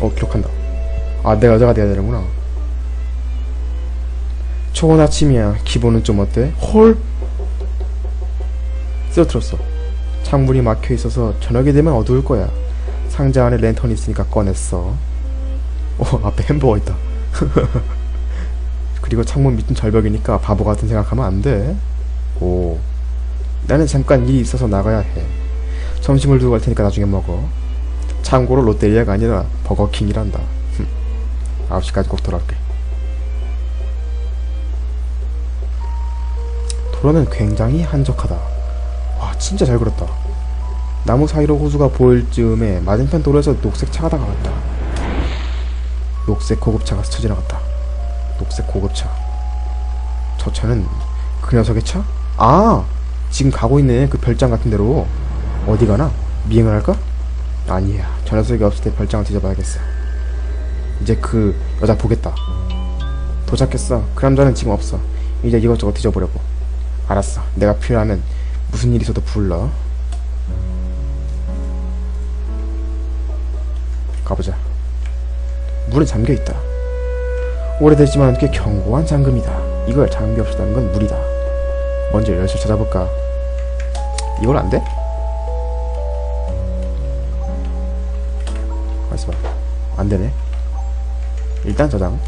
어 기록한다. 아 내가 여자가 돼야 되는구나. 초원 아침이야. 기분은 좀 어때? 헐! 쓰러뜨렸어. 창문이 막혀있어서 저녁이 되면 어두울 거야. 상자 안에 랜턴이 있으니까 꺼냈어. 어 앞에 햄버거 있다. 그리고 창문 밑은 절벽이니까 바보 같은 생각하면 안돼. 오. 나는 잠깐 일이 있어서 나가야 해. 점심을 두고 갈 테니까 나중에 먹어. 참고로 롯데리아가 아니라 버거킹이란다. 흠. 9시까지 꼭 돌아올게. 도로는 굉장히 한적하다. 와, 진짜 잘 그렸다. 나무 사이로 호수가 보일 즈음에 맞은편 도로에서 녹색 차가 다가갔다. 녹색 고급차가 스쳐 지나갔다. 녹색 고급차. 저 차는 그 녀석의 차? 아! 지금 가고 있는 그 별장 같은 데로 어디 가나? 미행을 할까? 아니야. 저 녀석이 없을 때 별장을 뒤져봐야겠어. 이제 그 여자 보겠다. 도착했어. 그 남자는 지금 없어. 이제 이것저것 뒤져보려고. 알았어. 내가 필요하면 무슨 일 있어도 불러. 가보자. 문은 잠겨 있다. 오래됐지만 꽤 견고한 잠금이다. 이걸 장비 없이 다는 건 무리다. 먼저 열쇠 찾아볼까? 이걸 안 돼? 가만있어 봐. 안 되네. 일단 저장.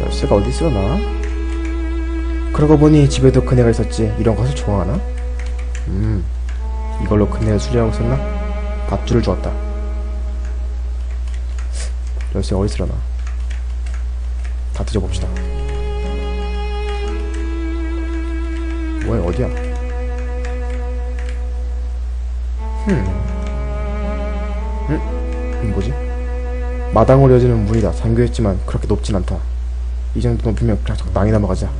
열쇠가 어디 있으려나? 그러고 보니 집에도 그네가 있었지. 이런 것을 좋아하나? 음, 이걸로 그네를 수리하고 있었나? 밥줄을 주었다. 열쇠가 어디 있으려나? 다 뒤져봅시다. 뭐야, 어디야? 흠. 이 뭐지? 마당으로 이어지는 문이다. 잠겨있지만 그렇게 높진 않다. 이 정도 높이면 그냥 적당히 넘어가자.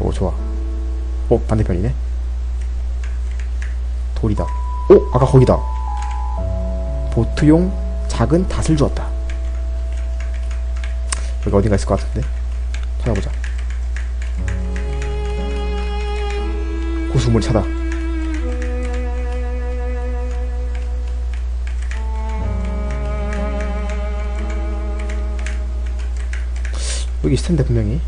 오 좋아. 어 반대편이네. 돌이다. 오 아까 거기다. 보트용 작은 닷을 주었다. 여기 어딘가 있을 것 같은데. 찾아보자. 호수물 차다. 여기 있을 텐데 분명히.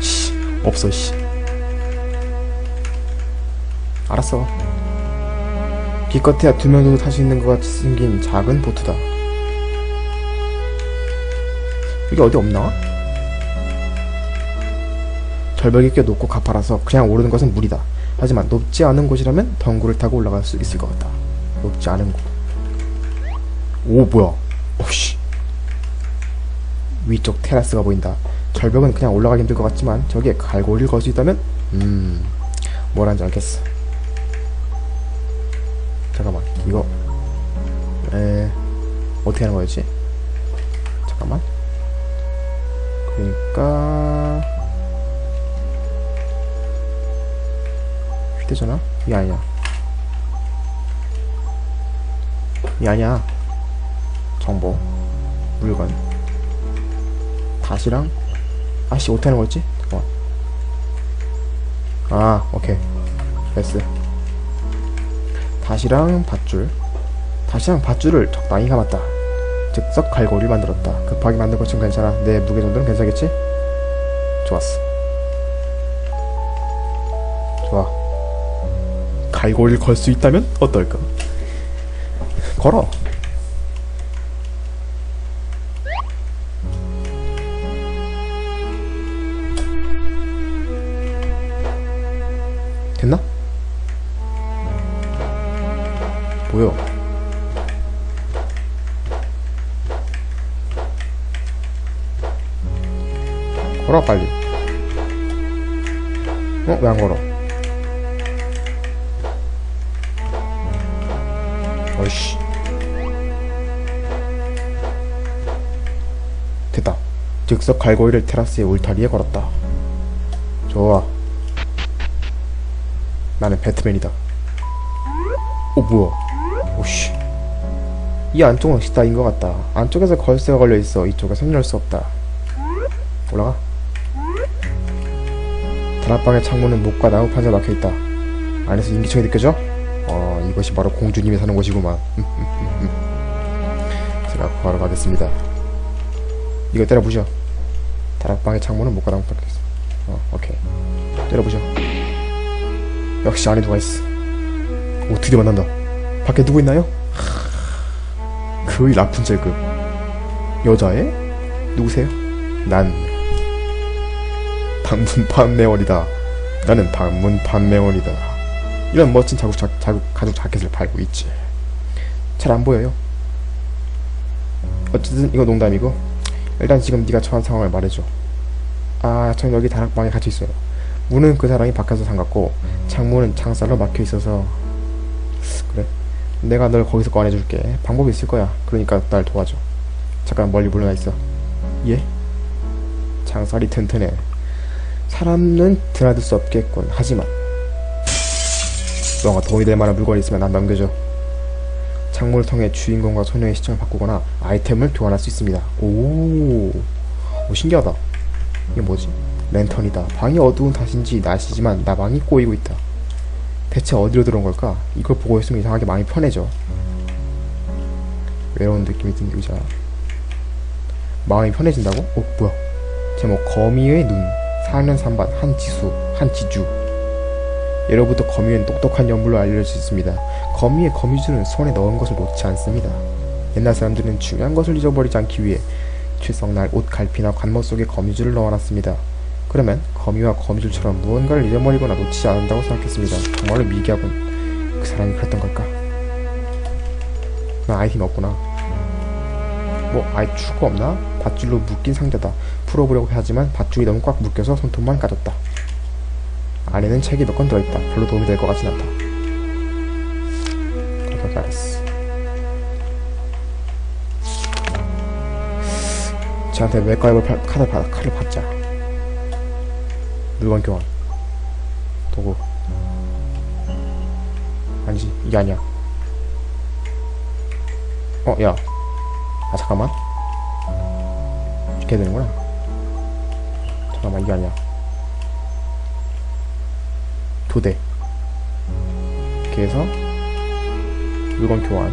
씨 없어 씨. 알았어. 기껏해야 두 명도 탈 수 있는 것 같이 생긴 작은 보트다. 이게 어디 없나? 절벽이 꽤 높고 가파라서 그냥 오르는 것은 무리다. 하지만 높지 않은 곳이라면 덩굴을 타고 올라갈 수 있을 것 같다. 높지 않은 곳 오 뭐야? 오씨. 위쪽 테라스가 보인다. 절벽은 그냥 올라가기 힘들 것 같지만 저기에 갈고리를 걸 수 있다면 음 뭐란지 알겠어. 잠깐만 이거. 에 어떻게 하는 거였지? 잠깐만. 그러니까 휴대전화? 이 아니야. 이 아니야 정보. 물건 다시랑? 아씨 어떻게 하는 거였지? 잠깐만. 아 오케이. 됐어. 다시랑 밧줄. 다시랑 밧줄을 적당히 감았다. 즉석 갈고리를 만들었다. 급하게 만든 것은 괜찮아. 내 무게 정도는 괜찮겠지? 좋았어. 좋아. 갈고리를 걸 수 있다면 어떨까? 걸어 걸어 빨리 어? 왜 안 걸어? 어이씨 됐다 즉석 갈고리를 테라스의 울타리에 걸었다 좋아 나는 배트맨이다. 어 뭐야? 오씨. 이 안쪽은 식당인 것 같다. 안쪽에서 걸쇠가 걸려 있어. 이쪽에선 열 수 없다. 올라가. 다락방의 창문은 목과 나무 판자 막혀있다. 안에서 인기척이 느껴져? 어, 이것이 바로 공주님이 사는 곳이구만. 제가 구하러 가겠습니다. 이거 때려보죠. 다락방의 창문은 목과 나무 판자 있어. 어, 오케이. 때려보죠. 역시 안에 누가 있어. 오, 드디어 만난다. 밖에 누구 있나요? 그의 라푼젤급. 여자애? 누구세요? 난 방문 판매원이다. 나는 방문 판매원이다. 이런 멋진 자국, 자, 자국 가죽 자켓을 팔고 있지. 잘 안 보여요. 어쨌든 이거 농담이고 일단 지금 네가 처한 상황을 말해줘. 아, 저는 여기 다락방에 갇혀 있어요. 문은 그 사람이 밖에서 잠갔고 창문은 창살로 막혀 있어서 그래. 내가 널 거기서 꺼내줄게. 방법이 있을 거야. 그러니까 날 도와줘. 잠깐 멀리 물러나 있어. 예? 장살이 튼튼해. 사람은 드나들 수 없겠군. 하지만 너가 도움이 될 만한 물건이 있으면 난 넘겨줘. 창문을 통해 주인공과 소녀의 시점을 바꾸거나 아이템을 교환할 수 있습니다. 오, 오 신기하다. 이게 뭐지? 랜턴이다. 방이 어두운 탓인지 날씨지만 나방이 꼬이고 있다. 대체 어디로 들어온 걸까? 이걸 보고 있으면 이상하게 마음이 편해져. 외로운 느낌이 든 의자. 마음이 편해진다고? 어, 뭐야? 제목 거미의 눈 4학년 3반 한지수 한 지주 예로부터 거미는 똑똑한 연물로 알려져 있습니다. 거미의 거미줄은 손에 넣은 것을 놓지 않습니다. 옛날 사람들은 중요한 것을 잊어버리지 않기 위해 출석날 옷 갈피나 관모 속에 거미줄을 넣어놨습니다. 그러면 거미와 거미줄처럼 무언가를 잊어버리거나 놓치지 않는다고 생각했습니다. 정말로 미개하군. 그 사람이 그랬던 걸까? 나 아이템 없구나. 뭐 아예 출구 없나? 밧줄로 묶인 상자다. 풀어보려고 하지만 밧줄이 너무 꽉 묶여서 손톱만 까졌다. 안에는 책이 몇 권 들어있다. 별로 도움이 될 것 같진 않다. 알았어. 쟤한테 맥가이버 팔- 카드 받, 카드 받자. 물건 교환. 도구. 아니지, 이게 아니야. 어, 야. 아, 잠깐만. 이렇게 되는구나. 잠깐만, 이게 아니야. 도대. 이렇게 해서, 물건 교환.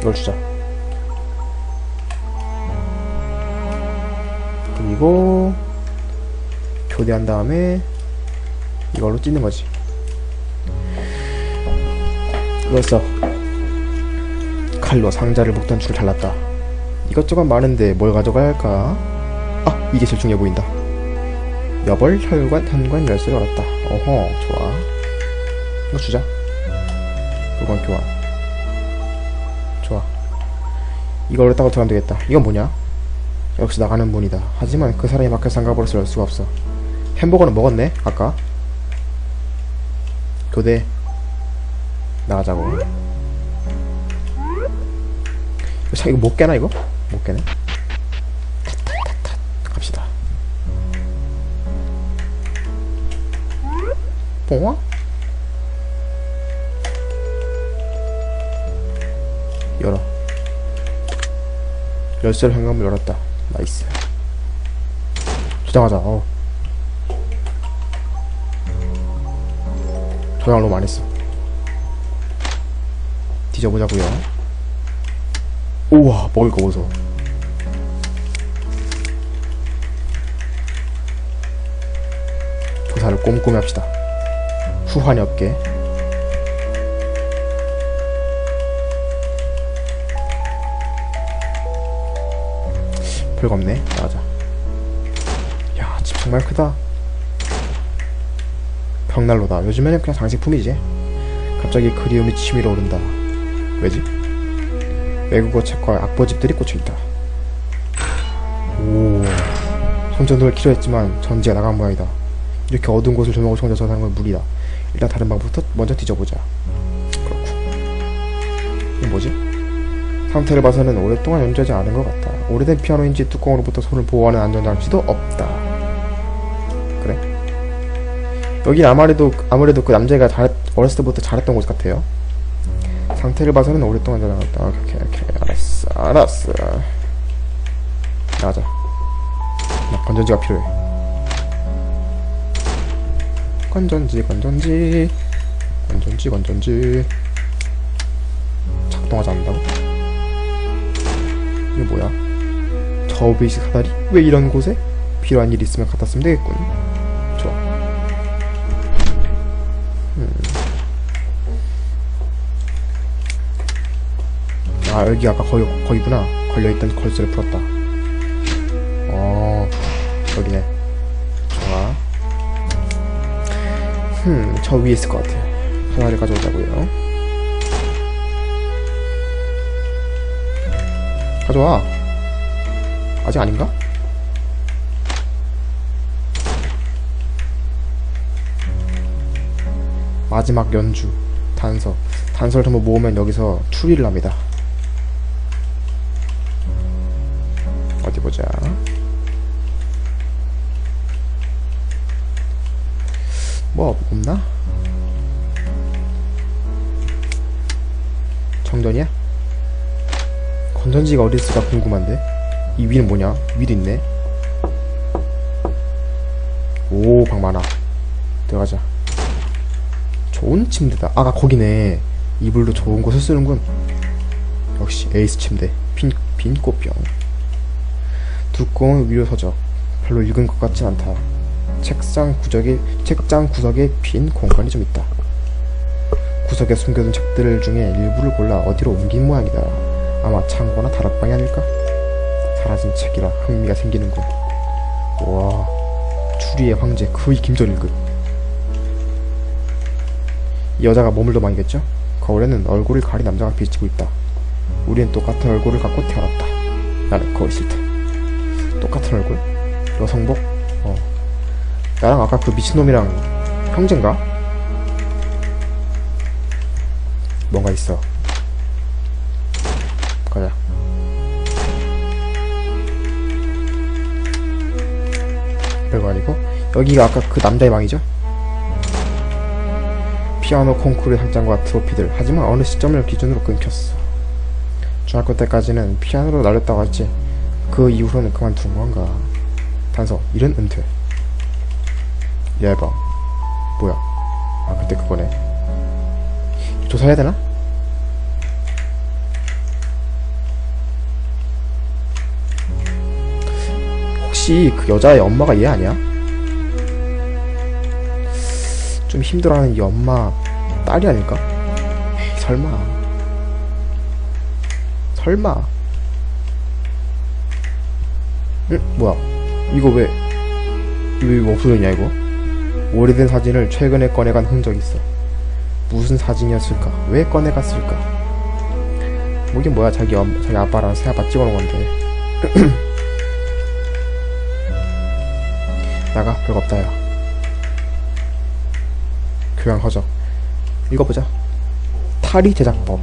이걸 주자. 그리고, 교대한 다음에, 이걸로 찢는 거지. 써. 칼로 상자를 줄을 잘랐다. 이것저것 많은데 뭘 가져가야 할까? 아, 이게 제일 중요해 보인다. 여벌, 혈관, 현관 열쇠를 얻었다. 어허, 좋아. 이거 주자. 물건 교환. 좋아. 이걸로 따고 들어가면 되겠다. 이건 뭐냐? 역시 나가는 문이다. 하지만 그 사람이 밖에 상가버릇을 열 수가 없어. 햄버거는 먹었네, 아까. 교대. 나가자고. 자, 이거 못 깨나, 이거? 못 깨네. 갑시다. 뽕아? 열어. 열쇠를 현관문 열었다. 나이스. 저장하자, 어. 저장을 너무 안 했어. 뒤져보자고요 우와 먹을 거 보소. 조사를 꼼꼼히 합시다. 후환이 없게. 별거 없네. 나가자. 야집 정말 크다. 벽난로다. 요즘에는 그냥 장식품이지. 갑자기 그리움이 치밀어 오른다. 왜지? 외국어 책과 악보집들이 꽂혀있다. 오, 손전등을 키려 했지만 전지가 나간 모양이다. 이렇게 어두운 곳을 조명을 혼자 저장한 건 무리다. 일단 다른 방부터 먼저 뒤져보자. 그렇군. 이게 뭐지? 상태를 봐서는 오랫동안 연주하지 않은 것 같다. 오래된 피아노인지 뚜껑으로부터 손을 보호하는 안전장치도 없다. 그래. 여긴 아무래도 아무래도 그 남자가 잘했, 어렸을 때부터 잘했던 곳 같아요. 상태를 봐서는 오랫동안 저장했다. 오케이, 오케이. 알았어, 알았어. 나가자. 나 건전지가 필요해. 건전지 건전지 건전지 건전지 작동하지 않는다고? 이게 뭐야? 저 베이식 사다리? 왜 이런 곳에? 필요한 일 있으면 갖다 쓰면 되겠군 아 여기 아까 거기, 거기구나. 걸려있던 걸쇠를 풀었다. 어 여기네. 좋아. 흠저 위에 있을 것 같아. 하나를 가져오자고요. 가져와. 아직 아닌가? 마지막 연주 단서. 단서를 전부 모으면 여기서 추리를 합니다 건전지가 어디 있을까 궁금한데? 이 위는 뭐냐? 위도 있네. 오 방 많아. 들어가자. 좋은 침대다. 아까 거기네. 이불도 좋은 곳을 쓰는군. 역시 에이스 침대. 빈, 빈 꽃병. 두꺼운 위로 서적. 별로 읽은 것 같진 않다. 책상 구석에 책장 구석에 빈 공간이 좀 있다. 구석에 숨겨둔 책들 중에 일부를 골라 어디로 옮긴 모양이다 아마 창고나 다락방이 아닐까 사라진 책이라 흥미가 생기는군 와 추리의 황제 거의 김전일급 이 여자가 머물던 방이겠죠? 거울에는 얼굴을 가린 남자가 비치고 있다. 우리는 똑같은 얼굴을 갖고 태어났다. 나는 거울 싫다. 똑같은 얼굴? 여성복? 어. 나랑 아까 그 미친놈이랑 형제인가? 뭔가 있어. 아니고 여기가 아까 그 남자의 방이죠? 피아노 콩쿠르 상장과 트로피들. 하지만 어느 시점을 기준으로 끊겼어. 중학교 때까지는 피아노로 날렸다고 했지 그 이후로는 그만둔 건가? 단서 이른 은퇴. 이 앨범. 뭐야? 아 그때 그거네. 조사해야 되나? 혹시 그 여자의 엄마가 얘 아니야? 좀 힘들어하는 이 엄마 딸이 아닐까? 설마. 설마. 응? 뭐야? 이거 왜 이거 왜 없어졌냐 이거? 오래된 사진을 최근에 꺼내간 흔적이 있어. 무슨 사진이었을까? 왜 꺼내갔을까? 뭐 이게 뭐야? 자기 엄 자기 아빠랑 새 아빠 찍어놓은 건데 나가. 별거 없다 야 교양 허적 읽어보자. 탈이 제작법.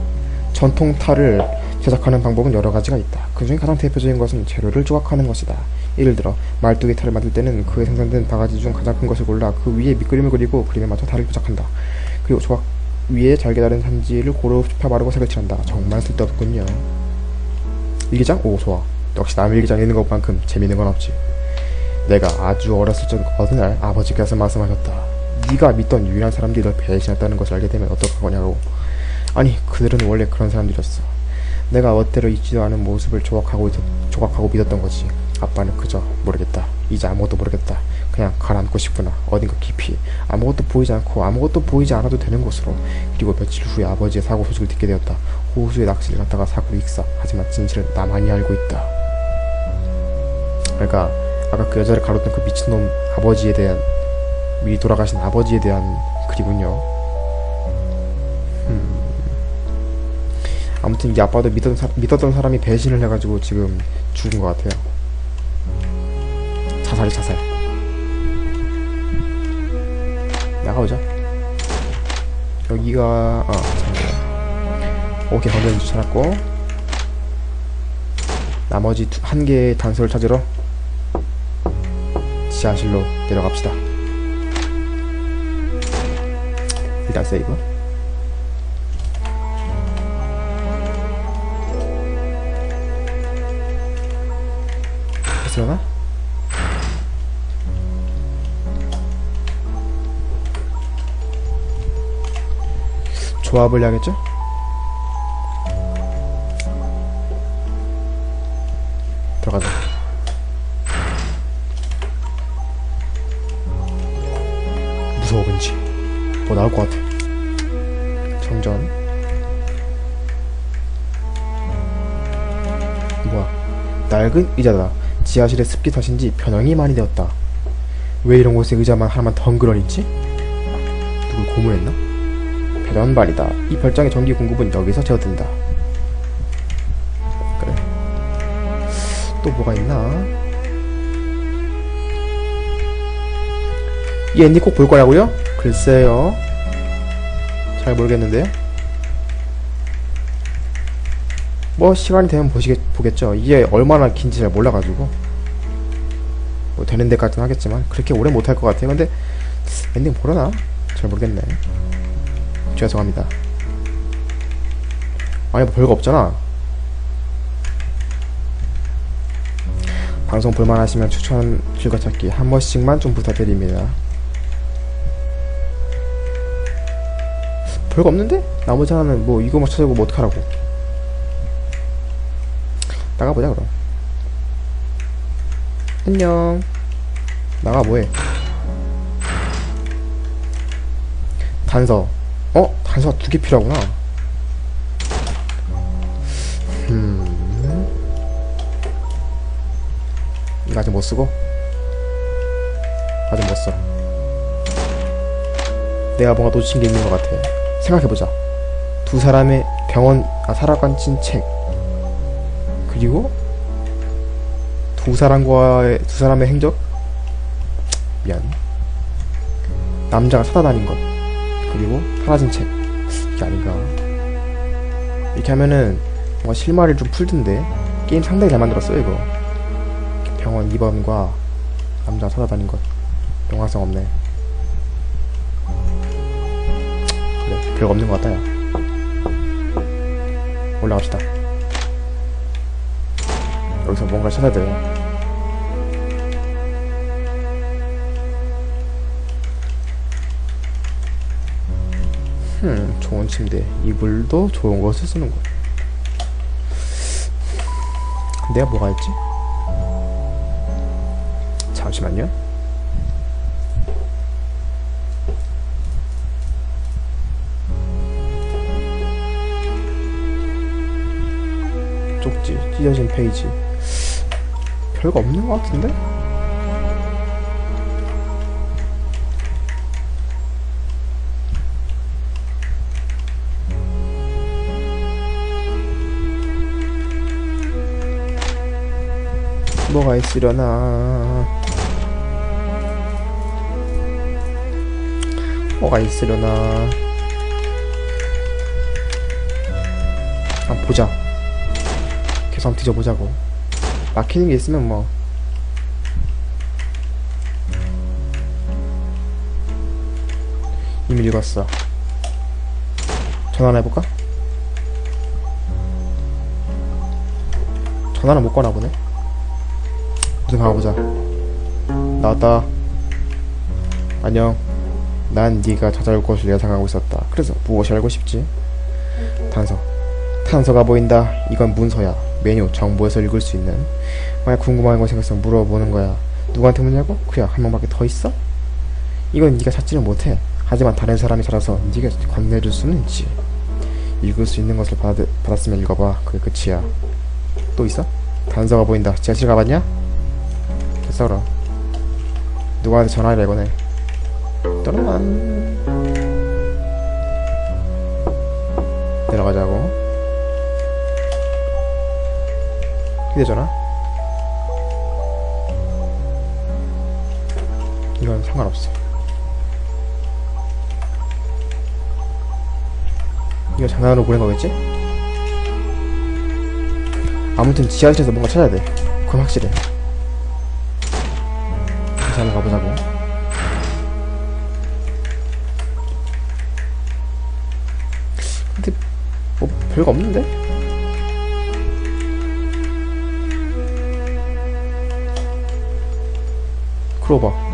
전통 탈을 제작하는 방법은 여러 가지가 있다. 그 중에 가장 대표적인 것은 재료를 조각하는 것이다. 예를 들어 말뚝의 탈을 만들 때는 그에 생산된 바가지 중 가장 큰 것을 골라 그 위에 밑그림을 그리고 그림에 맞춰 탈을 조작한다. 그리고 조각 위에 잘게 다른 산지를 고루 펴 바르고 색을 칠한다. 정말 쓸데없군요. 일기장? 오 좋아. 역시 남 일기장 읽는 것만큼 재밌는 건 없지 내가 아주 어렸을 적 어느 날 아버지께서 말씀하셨다. 네가 믿던 유일한 사람들이 널 배신했다는 것을 알게 되면 어떡할 거냐고. 아니 그들은 원래 그런 사람들이었어. 내가 멋대로 있지도 않은 모습을 조각하고, 있, 조각하고 믿었던 거지. 아빠는 그저 모르겠다. 이제 아무것도 모르겠다. 그냥 가라앉고 싶구나. 어딘가 깊이. 아무것도 보이지 않고 아무것도 보이지 않아도 되는 곳으로. 그리고 며칠 후에 아버지의 사고 소식을 듣게 되었다. 호수에 낚시를 갔다가 사고로 익사 하지만 진실은 나만이 알고 있다. 그러니까 아까 그 여자를 가로등 그 미친놈 아버지에 대한 미리 돌아가신 아버지에 대한 글이군요. 음. 아무튼 이 아빠도 믿던, 사, 믿었던 사람이 배신을 해가지고 지금 죽은 것 같아요. 자살이 자살. 나가보자. 여기가 아 잠깐만. 오케이 건전지 찾았고 나머지 두, 한 개의 단서를 찾으러 지하실로 내려갑시다 일단 세이브 되나? 조합을 해야겠죠? 들어가자 뭐 나올 것 같아. 정전. 뭐야? 낡은 의자다. 지하실에 습기 탓인지 변형이 많이 되었다. 왜 이런 곳에 의자만 하나만 덩그러 있지? 누굴 고문했나? 배련발이다. 이 별장의 전기 공급은 여기서 되어든다. 그래. 또 뭐가 있나? 이 엔딩 꼭볼 거라고요? 글쎄요. 잘 모르겠는데요. 뭐 시간이 되면 보시겠 보겠죠. 이게 얼마나 긴지 잘 몰라가지고 뭐 되는 데까지는 하겠지만 그렇게 오래 못 할 것 같아요. 근데 엔딩 보려나? 잘 모르겠네. 죄송합니다. 아니 뭐 별거 없잖아. 방송 볼만하시면 추천 즐겨찾기 한 번씩만 좀 부탁드립니다. 별거 없는데? 나머지 하나는 뭐 이거만 찾아보고 뭐 어떡하라고. 나가보자 그럼. 안녕. 나가 뭐해? 단서. 어? 단서가 두 개 필요하구나. 음. 이거 아직 못 쓰고? 아직 못 써. 내가 뭔가 놓친 게 있는 것 같아. 생각해보자. 두 사람의 병원, 아, 살아간친 책. 그리고 두 사람과의, 두 사람의 행적? 미안. 남자가 찾아다닌 것. 그리고 사라진 책. 이게 아닌가. 이렇게 하면은 뭔가 실마리를 좀 풀던데. 게임 상당히 잘 만들었어요, 이거. 병원 2번과 남자 찾아다닌 것. 영화성 없네. 별거 없는 것 야. 올라갑시다. 여기서 뭔가 찾아야 돼요. 흠, 좋은 침대. 이불도 좋은 것을 쓰는 거. 내가 뭐가 있지? 잠시만요. 찢어진 페이지. 별거 없는 것 같은데? 뭐가 있으려나 뭐가 있으려나 한번 보자 계속 한번 뒤져보자고. 막히는 게 있으면 뭐. 이미 읽었어. 전화나 해볼까? 전화는 못 거나 보네. 무슨 가보자. 나왔다. 안녕. 난 네가 찾아올 것을 예상하고 있었다. 그래서 무엇이 알고 싶지? 단서. 탄서가 보인다. 이건 문서야 메뉴 정보에서 읽을 수 있는 만약 궁금한 거 생겨서 물어보는 거야. 누구한테 묻냐고? 그야 한 명밖에 더 있어? 이건 네가 찾지는 못해. 하지만 다른 사람이 찾아서 네가 건네줄 수는 있지. 읽을 수 있는 것을 받, 받았으면 읽어봐. 그게 끝이야. 또 있어? 단서가 보인다. 지하실 가봤냐? 됐어 그럼. 누구한테 전화해라 이거네. 떠나만 내려가자고 휴대전화 이건 상관없어. 이거 장난으로 보낸 거겠지? 아무튼 지하실에서 뭔가 찾아야 돼. 그건 확실해. 다시 한번 가보자고. 근데 뭐 별거 없는데? 크로버